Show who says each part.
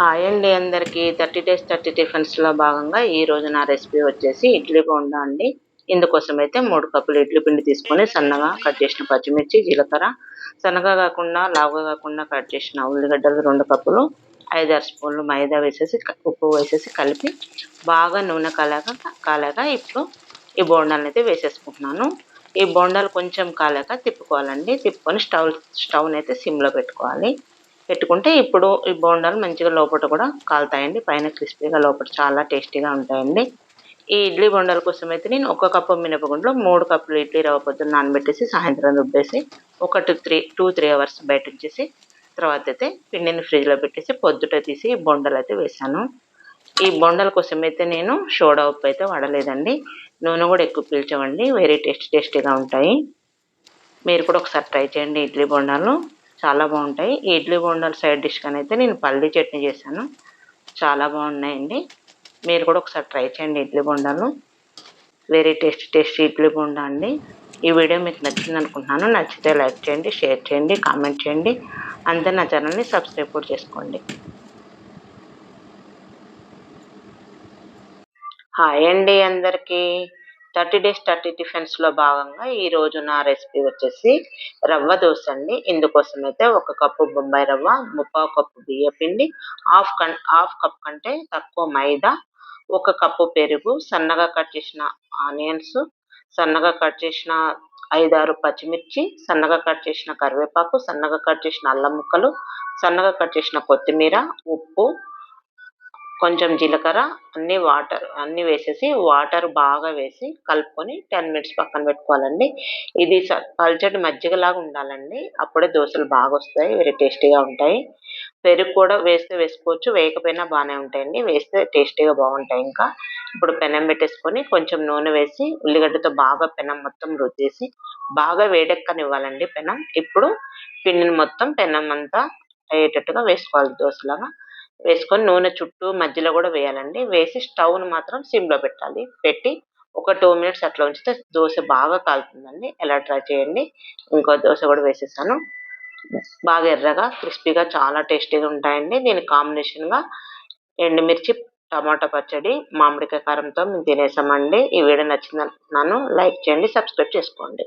Speaker 1: Hi అండి అందరికీ. Thirty days thirty టిఫిన్స్లో భాగంగా ఈ రోజు నా రెసిపీ వచ్చేసి ఇడ్లీ బోండా అండి. ఇందుకోసం అయితే మూడు కప్పులు ఇడ్లీ పిండి తీసుకొని సన్నగా కట్ చేసిన పచ్చిమిర్చి జీలకర్ర. సన్నగా కాకుండా లావుగా కాకుండా కట్ చేసిన ఉల్లిగడ్డలు రెండు కప్పులు. ఐదారు స్పూన్లు మైదా వేసేసి ఉప్పు వేసేసి కలిపి బాగా నూనె కాలాక కాలాక ఇప్పుడు ఈ బోండాలను అయితే వేసేసుకుంటున్నాను. ఈ బోండాలు కొంచెం కాలాక తిప్పుకోవాలండి. తిప్పుకొని స్టవ్ స్టవ్ని అయితే సిమ్లో పెట్టుకోవాలి. పెట్టుకుంటే ఇప్పుడు ఈ బోండాలు మంచిగా లోపల కూడా కాలుతాయండి. పైన క్రిస్పీగా లోపల చాలా టేస్టీగా ఉంటాయండి. ఈ ఇడ్లీ బొండాల కోసం అయితే నేను ఒక కప్పు మినపగుండ్లో మూడు కప్పులు ఇడ్లీ రవ్వ పొద్దున్న నానబెట్టేసి సాయంత్రం రుబ్బేసి ఒక two three two three hours బయట ఉంచేసి తర్వాత అయితే పిండిని ఫ్రిడ్జ్లో పెట్టేసి పొద్దుట తీసి బొండలు అయితే వేసాను. ఈ బొండల కోసం అయితే నేను షోడా ఉప్పు అయితే వాడలేదండి. నూనె కూడా ఎక్కువ పీల్చవండి వెరీ టేస్ట్ టేస్టీగా ఉంటాయి. మీరు కూడా ఒకసారి ట్రై చేయండి ఇడ్లీ బొండాలు. చాలా బాగుంటాయి. ఇడ్లీ బోండాల సైడ్ డిష్ కానీ అయితే నేను పల్లీ చట్నీ చేశాను. చాలా బాగున్నాయండి. మీరు కూడా ఒకసారి ట్రై చేయండి ఇడ్లీ బొండాలు. Very tasty tasty idli bonda అండి. ఈ వీడియో మీకు నచ్చింది అనుకుంటున్నాను. నచ్చితే లైక్ చేయండి షేర్ చేయండి కామెంట్ చేయండి. అంతే నా ఛానల్ని సబ్స్క్రైబ్ కూడా చేసుకోండి. హాయ్ అండి అందరికీ. థర్టీ డేస్ థర్టీ టిఫిన్స్లో భాగంగా ఈరోజు నా రెసిపీ వచ్చేసి రవ్వ దోశ అండి ఇందుకోసం అయితే ఒక కప్పు బొంబాయి రవ్వ ముప్పావు కప్పు బియ్య పిండి హాఫ్ కన్ హాఫ్ కప్ కంటే తక్కువ మైదా ఒక కప్పు పెరుగు సన్నగా కట్ చేసిన ఆనియన్స్ సన్నగా కట్ చేసిన ఐదారు పచ్చిమిర్చి సన్నగా కట్ చేసిన కరివేపాకు సన్నగా కట్ చేసిన అల్లం ముక్కలు సన్నగా కట్ చేసిన కొత్తిమీర ఉప్పు కొంచెం జీలకర్ర అన్ని వాటర్ అన్ని వేసేసి వాటర్ బాగా వేసి కలుపుకొని టెన్ మినిట్స్ పక్కన పెట్టుకోవాలండి. ఇది పల్చటి మజ్జిగలాగా ఉండాలండి. అప్పుడే దోశలు బాగా వస్తాయి వెరీ టేస్టీగా ఉంటాయి. పెరుగు కూడా వేస్తే వేసుకోవచ్చు వేయకపోయినా బాగానే ఉంటాయండి. వేస్తే టేస్టీగా బాగుంటాయి ఇంకా. ఇప్పుడు పెనం పెట్టేసుకొని కొంచెం నూనె వేసి ఉల్లిగడ్డతో బాగా పెనం మొత్తం రుద్దేసి బాగా వేడెక్కనివ్వాలండి పెనం. ఇప్పుడు పిండిని మొత్తం పెనం అంతా అయ్యేటట్టుగా వేసుకోవాలి దోశలాగా. వేసుకొని నూనె చుట్టూ మధ్యలో కూడా వేయాలండి. వేసి స్టవ్ను మాత్రం సిమ్లో పెట్టాలి. పెట్టి ఒక టూ మినిట్స్ అట్లా ఉంచితే దోశ బాగా కాలుతుందండి. ఎలా ట్రై చేయండి. ఇంకో దోశ కూడా వేసేసాను. బాగా ఎర్రగా క్రిస్పీగా చాలా టేస్టీగా ఉంటాయండి. దీని కాంబినేషన్గా ఎండుమిర్చి టమాటా పచ్చడి మామిడికాయ కారంతో మేము తినేసామండి. ఈ వీడియో నచ్చింది లైక్ చేయండి సబ్స్క్రైబ్ చేసుకోండి.